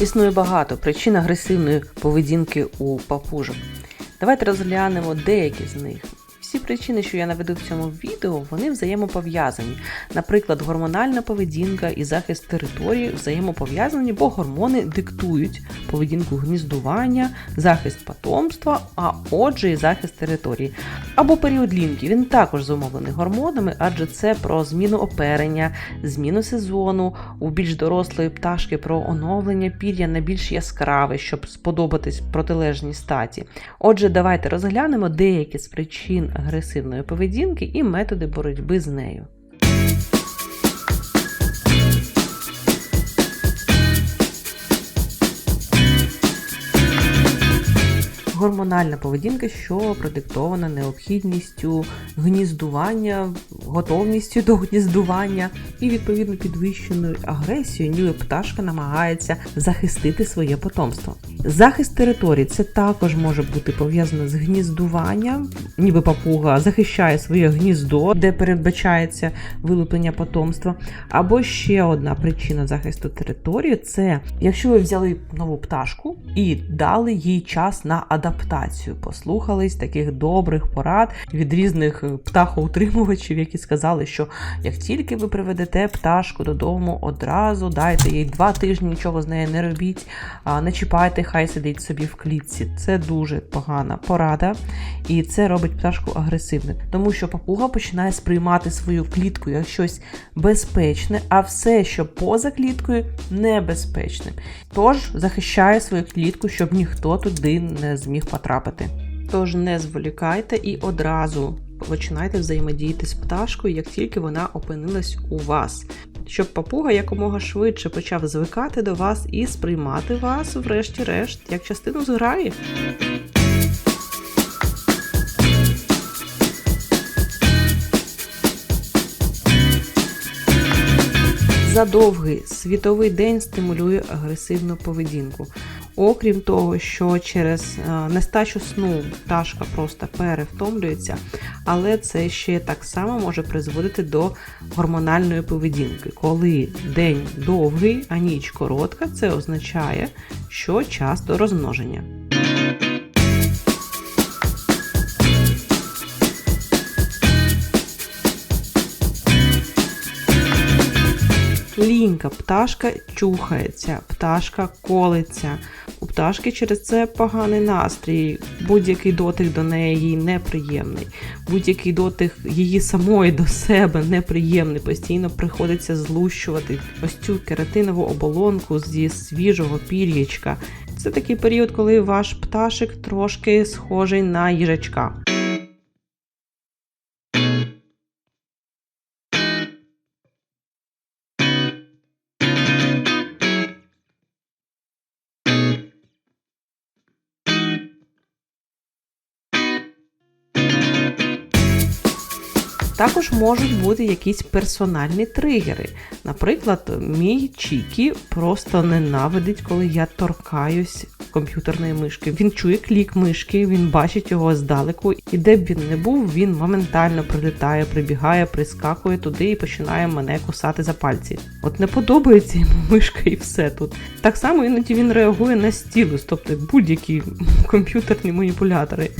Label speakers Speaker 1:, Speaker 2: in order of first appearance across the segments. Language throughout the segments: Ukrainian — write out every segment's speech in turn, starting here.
Speaker 1: Існує багато причин агресивної поведінки у папужок. Давайте розглянемо деякі з них. Всі причини, що я наведу в цьому відео, вони взаємопов'язані. Наприклад, гормональна поведінка і захист території взаємопов'язані, бо гормони диктують поведінку гніздування, захист потомства, а отже, і захист території. Або період ліньки. Він також зумовлений гормонами, адже це про зміну оперення, зміну сезону, у більш дорослої пташки про оновлення пір'я на більш яскраве, щоб сподобатись протилежній статі. Отже, давайте розглянемо деякі з причин агресивної поведінки і методи боротьби з нею. Гормональна поведінка, що продиктована необхідністю гніздування, готовністю до гніздування і відповідно підвищеною агресією, ніби пташка намагається захистити своє потомство. Захист території це також може бути пов'язано з гніздуванням, ніби папуга захищає своє гніздо, де передбачається вилуплення потомства. Або ще одна причина захисту території це якщо ви взяли нову пташку і дали їй час на адаптацію, послухались таких добрих порад від різних птахоутримувачів, які сказали, що як тільки ви приведете пташку додому, одразу дайте їй два тижні, нічого з нею не робіть, а не чіпайте, хай сидить собі в клітці. Це дуже погана порада, і це робить пташку агресивною, тому що папуга починає сприймати свою клітку як щось безпечне, а все, що поза кліткою, небезпечним. Тож захищає свою клітку, щоб ніхто туди не зміг потрапити. Тож не зволікайте і одразу починайте взаємодіяти з пташкою, як тільки вона опинилась у вас, щоб папуга якомога швидше почав звикати до вас і сприймати вас, врешті-решт, як частину зграї. Задовгий світовий день стимулює агресивну поведінку. Окрім того, що через е, нестачу сну пташка просто перевтомлюється, але це ще так само може призводити до гормональної поведінки. Коли день довгий, а ніч коротка, це означає, що час до розмноження. Лінька, пташка чухається, пташка колиться. Пташки через це поганий настрій. Будь-який дотик до неї їй неприємний. Будь-який дотик її самої до себе неприємний. Постійно приходиться злущувати ось цю кератинову оболонку зі свіжого пір'ячка. Це такий період, коли ваш пташик трошки схожий на їжачка. Також можуть бути якісь персональні тригери. Наприклад, мій Чікі просто ненавидить, коли я торкаюсь комп'ютерної мишки. Він чує клік мишки, він бачить його здалеку, і де б він не був, він моментально прилітає, прибігає, прискакує туди і починає мене кусати за пальці. От не подобається йому мишка і все тут. Так само іноді він реагує на стілус, тобто будь-які комп'ютерні маніпулятори.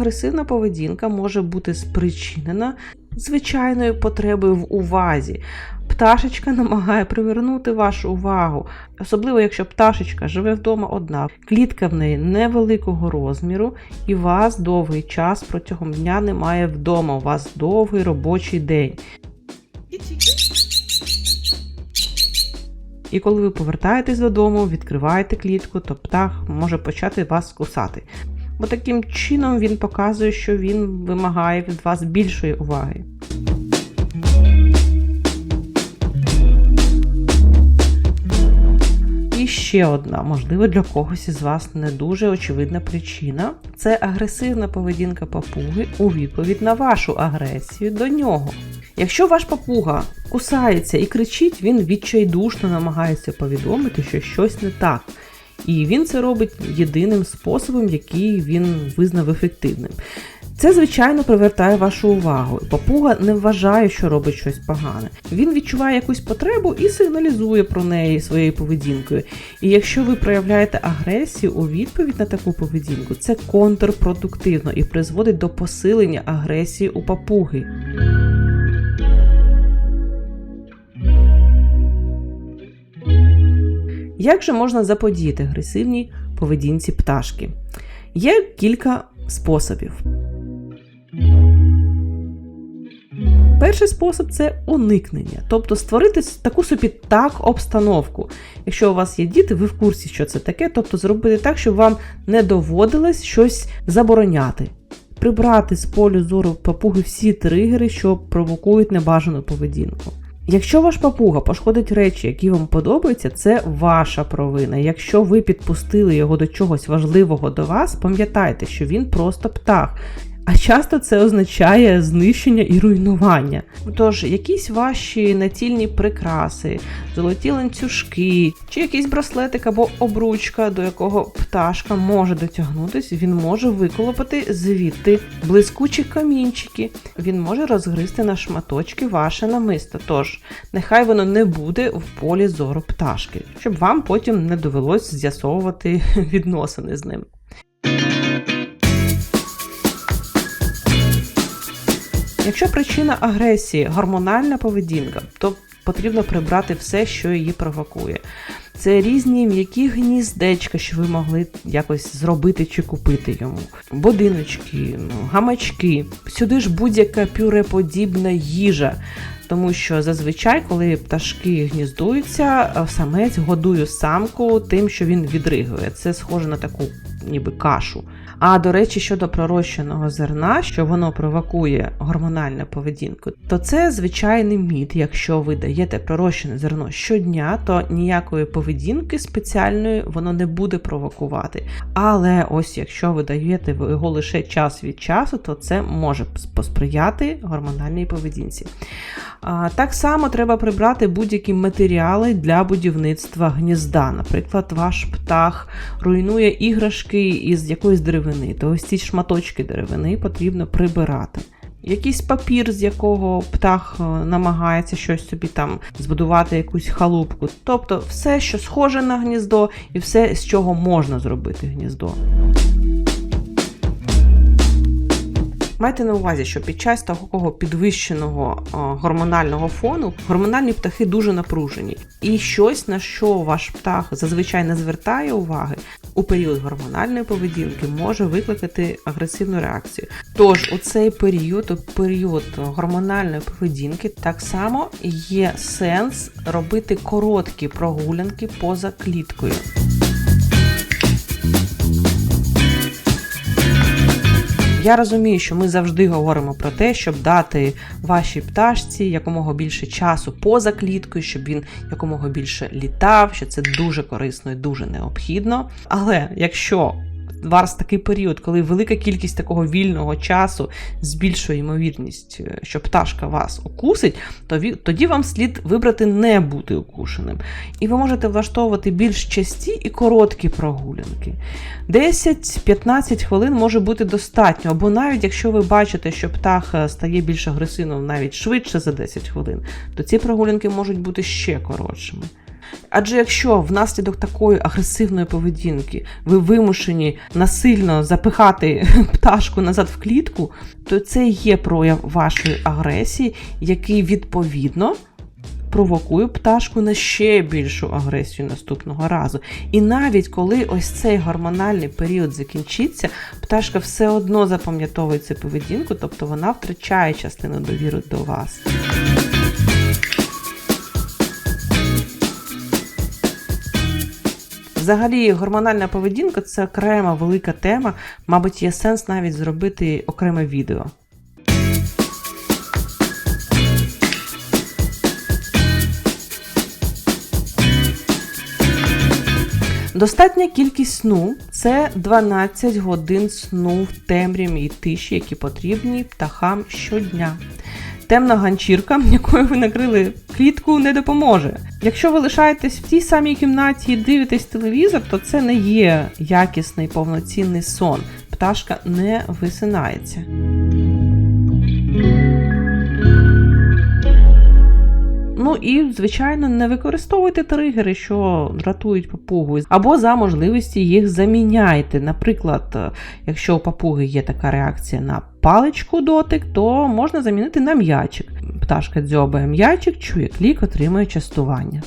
Speaker 1: Агресивна поведінка може бути спричинена звичайною потребою в увазі. Пташечка намагає привернути вашу увагу, особливо якщо пташечка живе вдома одна, клітка в неї невеликого розміру, і вас довгий час протягом дня немає вдома. У вас довгий робочий день. І коли ви повертаєтесь додому, відкриваєте клітку, то птах може почати вас кусати бо таким чином він показує, що він вимагає від вас більшої уваги. І ще одна, можливо, для когось із вас не дуже очевидна причина це агресивна поведінка папуги у відповідь на вашу агресію до нього. Якщо ваш папуга кусається і кричить, він відчайдушно намагається повідомити, що щось не так. І він це робить єдиним способом, який він визнав ефективним. Це, звичайно, привертає вашу увагу. Папуга не вважає, що робить щось погане. Він відчуває якусь потребу і сигналізує про неї своєю поведінкою. І якщо ви проявляєте агресію у відповідь на таку поведінку, це контрпродуктивно і призводить до посилення агресії у папуги. Як же можна заподіяти агресивній поведінці пташки? Є кілька способів. Перший спосіб це уникнення, тобто створити таку собі так обстановку. Якщо у вас є діти, ви в курсі, що це таке, тобто зробити так, щоб вам не доводилось щось забороняти. Прибрати з полю зору папуги всі тригери, що провокують небажану поведінку. Якщо ваш папуга пошкодить речі, які вам подобаються, це ваша провина. Якщо ви підпустили його до чогось важливого до вас, пам'ятайте, що він просто птах. А часто це означає знищення і руйнування. Тож, якісь ваші націльні прикраси, золоті ланцюжки, чи якийсь браслетик або обручка, до якого пташка може дотягнутися, він може виколопати звідти блискучі камінчики, він може розгризти на шматочки ваше намисто. Тож, нехай воно не буде в полі зору пташки, щоб вам потім не довелось з'ясовувати відносини з ним. Якщо причина агресії гормональна поведінка, то потрібно прибрати все, що її провокує. Це різні м'які гніздечка, що ви могли якось зробити чи купити йому. Будиночки, ну, гамачки. Сюди ж будь-яка пюреподібна їжа. Тому що зазвичай, коли пташки гніздуються, самець годує самку тим, що він відригує. Це схоже на таку ніби кашу. А до речі, щодо пророщеного зерна, що воно провокує гормональну поведінку, то це звичайний міт. Якщо ви даєте пророщене зерно щодня, то ніякої поведінки спеціальної воно не буде провокувати. Але ось якщо ви даєте його лише час від часу, то це може посприяти гормональній поведінці. Так само треба прибрати будь-які матеріали для будівництва гнізда. Наприклад, ваш птах руйнує іграшки із якоїсь деревини, то ось ці шматочки деревини потрібно прибирати. Якийсь папір, з якого птах е, намагається щось собі там збудувати якусь халупку. Тобто все, що схоже на гніздо, і все, з чого можна зробити гніздо. Майте на увазі, що під час такого підвищеного гормонального фону гормональні птахи дуже напружені. І щось, на що ваш птах зазвичай не звертає уваги, у період гормональної поведінки може викликати агресивну реакцію. Тож у цей період, у період гормональної поведінки, так само є сенс робити короткі прогулянки поза кліткою. Я розумію, що ми завжди говоримо про те, щоб дати вашій пташці якомога більше часу поза кліткою, щоб він якомога більше літав, що це дуже корисно і дуже необхідно. Але якщо вас такий період, коли велика кількість такого вільного часу збільшує ймовірність, е, що пташка вас укусить, то тоді вам слід вибрати не бути укушеним. І ви можете влаштовувати більш часті і короткі прогулянки. 10-15 хвилин може бути достатньо, або навіть якщо ви бачите, що птах е, стає більш агресивним навіть швидше за 10 хвилин, то ці прогулянки можуть бути ще коротшими. Адже якщо внаслідок такої агресивної поведінки ви вимушені насильно запихати пташку назад в клітку, то це є прояв вашої агресії, який відповідно. Провокує пташку на ще більшу агресію наступного разу. І навіть коли ось цей гормональний період закінчиться, пташка все одно запам'ятовує цю поведінку, тобто вона втрачає частину довіри до вас. Взагалі, гормональна поведінка це окрема велика тема. Мабуть, є сенс навіть зробити окреме відео. Достатня кількість сну це 12 годин сну в темряві і тиші, які потрібні птахам щодня темна ганчірка, якою ви накрили клітку, не допоможе. Якщо ви лишаєтесь в тій самій кімнаті і дивитесь телевізор, то це не є якісний повноцінний сон. пташка не висинається. І, звичайно, не використовуйте тригери, що дратують папугу, або за можливості їх заміняйте. Наприклад, якщо у папуги є така реакція на паличку дотик, то можна замінити на м'ячик. Пташка дзьобає м'ячик, чує клік, отримує частування.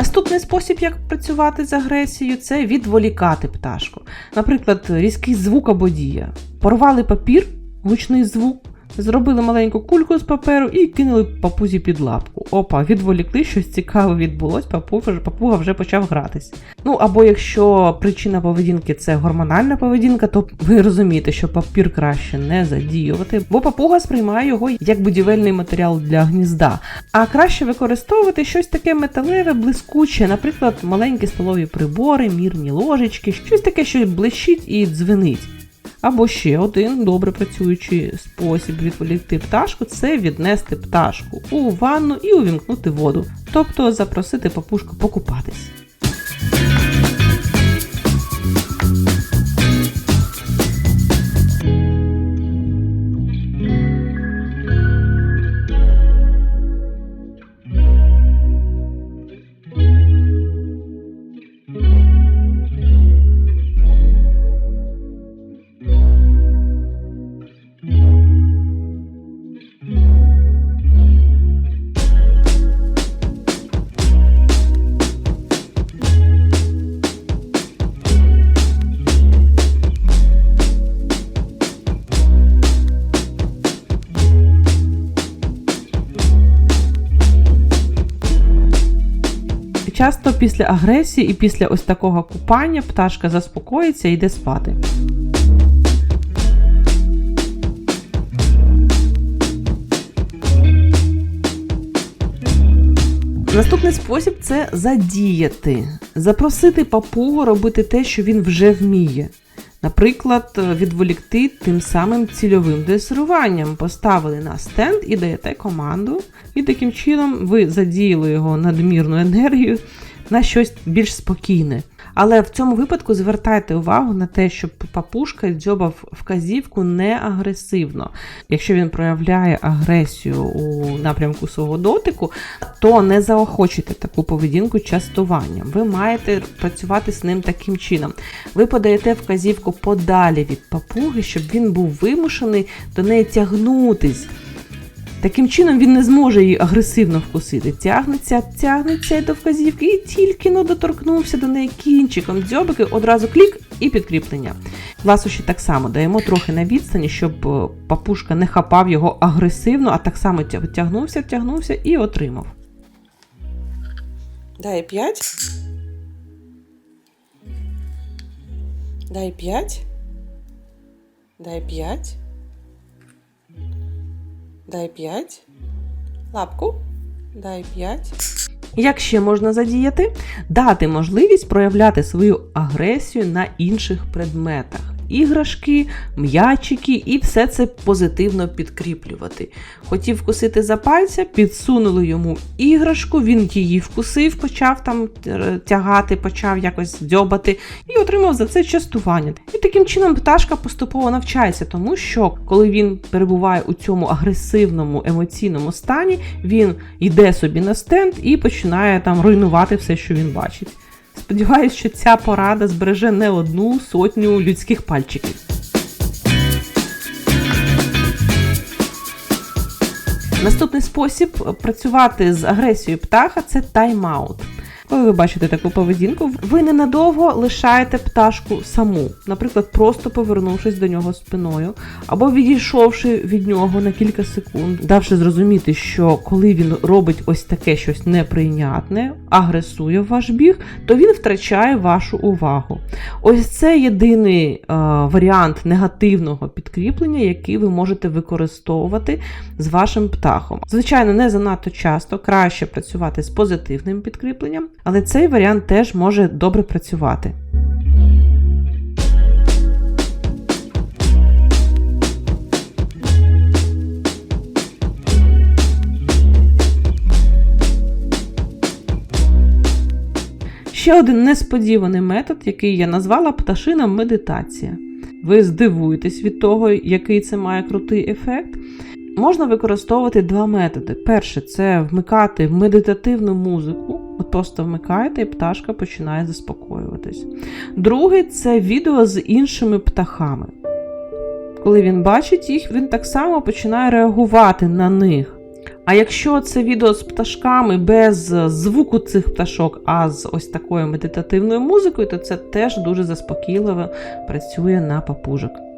Speaker 1: Наступний спосіб, як працювати з агресією, це відволікати пташку. Наприклад, різкий звук або дія. Порвали папір, гучний звук, Зробили маленьку кульку з паперу і кинули папузі під лапку. Опа, відволікли, щось цікаве відбулось, папуга, вже почав гратись. Ну або якщо причина поведінки це гормональна поведінка, то ви розумієте, що папір краще не задіювати, бо папуга сприймає його як будівельний матеріал для гнізда. А краще використовувати щось таке металеве, блискуче, наприклад, маленькі столові прибори, мірні ложечки, щось таке, що блищить і дзвенить. Або ще один добре працюючий спосіб відволікти пташку це віднести пташку у ванну і увімкнути воду, тобто запросити папушку покупатись. Часто після агресії і після ось такого купання пташка заспокоїться і йде спати. Наступний спосіб це задіяти, запросити папугу робити те, що він вже вміє. Наприклад, відволікти тим самим цільовим дресируванням. Поставили на стенд і даєте команду, і таким чином ви задіяли його надмірну енергію на щось більш спокійне. Але в цьому випадку звертайте увагу на те, щоб папушка дзьобав вказівку не агресивно. Якщо він проявляє агресію у напрямку свого дотику, то не заохочуйте таку поведінку частуванням. Ви маєте працювати з ним таким чином. Ви подаєте вказівку подалі від папуги, щоб він був вимушений до неї тягнутись. Таким чином він не зможе її агресивно вкусити. Тягнеться, тягнеться до вказівки і тільки но доторкнувся до неї кінчиком дзьобики, одразу клік і підкріплення. Ласощі так само даємо трохи на відстані, щоб е, папушка не хапав його агресивно, а так само тягнувся, тягнувся і отримав.
Speaker 2: Дай п'ять. Дай п'ять. Дай п'ять. Дай 5. Лапку. Дай 5.
Speaker 1: Як ще можна задіяти? Дати можливість проявляти свою агресію на інших предметах іграшки, м'ячики і все це позитивно підкріплювати. Хотів вкусити за пальця, підсунули йому іграшку, він її вкусив, почав там тягати, почав якось дзьобати і отримав за це частування. І таким чином пташка поступово навчається, тому що коли він перебуває у цьому агресивному емоційному стані, він йде собі на стенд і починає там руйнувати все, що він бачить. Сподіваюсь, що ця порада збереже не одну сотню людських пальчиків. Наступний спосіб працювати з агресією птаха це тайм-аут. Коли ви бачите таку поведінку, ви ненадовго лишаєте пташку саму, наприклад, просто повернувшись до нього спиною, або відійшовши від нього на кілька секунд, давши зрозуміти, що коли він робить ось таке щось неприйнятне, агресує ваш біг, то він втрачає вашу увагу. Ось це єдиний е, варіант негативного підкріплення, який ви можете використовувати з вашим птахом. Звичайно, не занадто часто краще працювати з позитивним підкріпленням але цей варіант теж може добре працювати. Ще один несподіваний метод, який я назвала пташина медитація. Ви здивуєтесь від того, який це має крутий ефект. Можна використовувати два методи. Перше це вмикати медитативну музику, от просто вмикаєте, і пташка починає заспокоюватись. Другий це відео з іншими птахами. Коли він бачить їх, він так само починає реагувати на них. А якщо це відео з пташками без звуку цих пташок, а з ось такою медитативною музикою, то це теж дуже заспокійливо працює на папужок.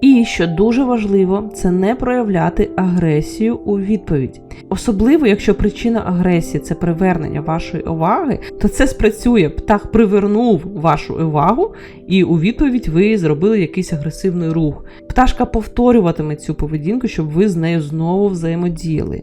Speaker 1: І що дуже важливо, це не проявляти агресію у відповідь. Особливо, якщо причина агресії це привернення вашої уваги, то це спрацює. Птах привернув вашу увагу, і у відповідь ви зробили якийсь агресивний рух. Пташка повторюватиме цю поведінку, щоб ви з нею знову взаємодіяли.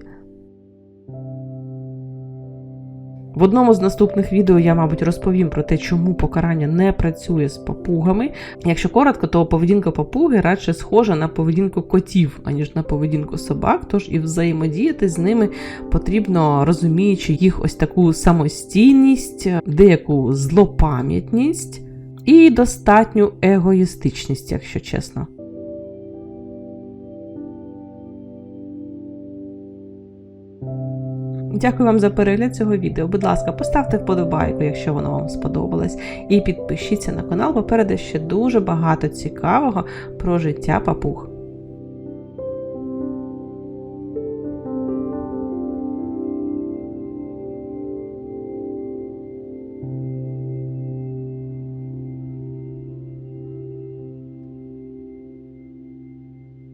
Speaker 1: В одному з наступних відео я, мабуть, розповім про те, чому покарання не працює з папугами. Якщо коротко, то поведінка папуги радше схожа на поведінку котів, аніж на поведінку собак. Тож і взаємодіяти з ними потрібно, розуміючи їх ось таку самостійність, деяку злопам'ятність і достатню егоїстичність, якщо чесно. Дякую вам за перегляд цього відео. Будь ласка, поставте вподобайку, якщо воно вам сподобалось, і підпишіться на канал, попереду ще дуже багато цікавого про життя папуг.